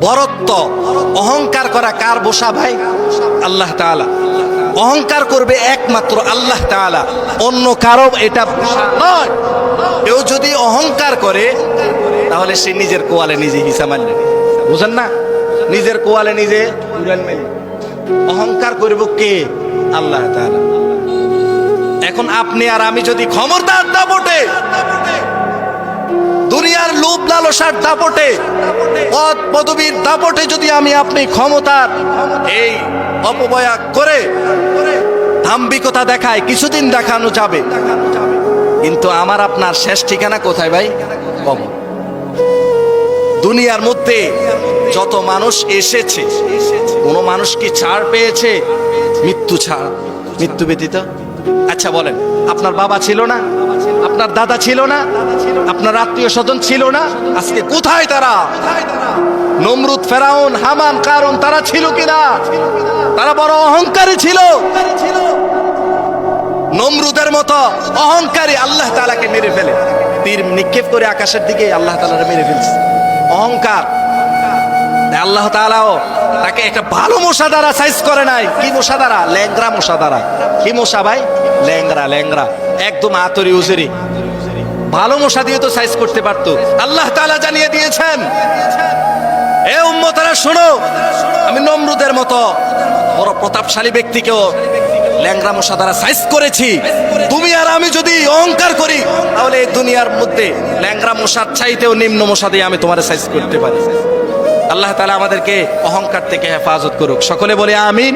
বরত্ব, অহংকার করা কার বসা ভাই? আল্লাহ তাআলা। অহংকার করবে একমাত্র আল্লাহ তাআলা। অন্য কারও এটা নয়। কেউ যদি অহংকার করে, তাহলে সে নিজের কোয়ালে নিজে হিসা মারলে বুঝেন না? নিজের কোয়ালে নিজে অহংকার করব কে? আল্লাহ তাআলা। এখন আপনি আর আমি যদি ক্ষমতার দাপটে দুনিয়ার লোভ লালসার দাপটে পদ পদবীর দাপটে যদি আমি আপনি ক্ষমতার এই অপবয়া করে দাম্ভিকতা দেখায়, কিছুদিন দেখানো যাবে। কিন্তু আমার আপনার শেষ ঠিকানা কোথায় ভাই? কবর দুনিয়ার মধ্যে যত মানুষ এসেছে, কোনো মানুষ কি ছাড় পেয়েছে? মৃত্যু ছাড়, মৃত্যু ব্যতীত? আচ্ছা বলেন, আপনার বাবা ছিল না? আপনার দাদা ছিল না? আপনার আত্মীয় স্বজন ছিল না? আজকে কোথায় তারা? নমরুদ, ফেরাউন, হামান কারণ তারা ছিল কিনা? তারা বড় অহংকারী ছিল। নমরুদের মতো অহংকারী আল্লাহ তালাকে মেরে ফেলে। তীর নিক্ষেপ করে আকাশের দিকে আল্লাহ তালাকে মেরে ফেলছে। অহংকার। আল্লাহ তাআলাও তাকে একটা ভালো মশা দ্বারা সাইজ করে নাই। কি মশা দ্বারা ল্যাংরা মশা দ্বারা কি মশা ভাই? ল্যাংরা ল্যাংরা একদম আতরি উজরি। ভালো মশা দিয়ে তো সাইজ করতে পারতো। আল্লাহ তাআলা জানিয়ে দিয়েছেন। এ উম্মতারা, শোনো। আমি নমরুদের মতো বড় প্রতাপশালী ব্যক্তিকেও ল্যাংরা মশা দ্বারা সাইজ করেছি। তুমি আর আমি যদি অহংকার করি, তাহলে এই দুনিয়ার মধ্যে ল্যাংরা মশার চাইতেও নিম্ন মশা দিয়ে আমি তোমার সাইজ করতে পারি। আল্লাহ তালা আমাদেরকে অহংকার থেকে হেফাজত করুক। সকলে বলে আমিন।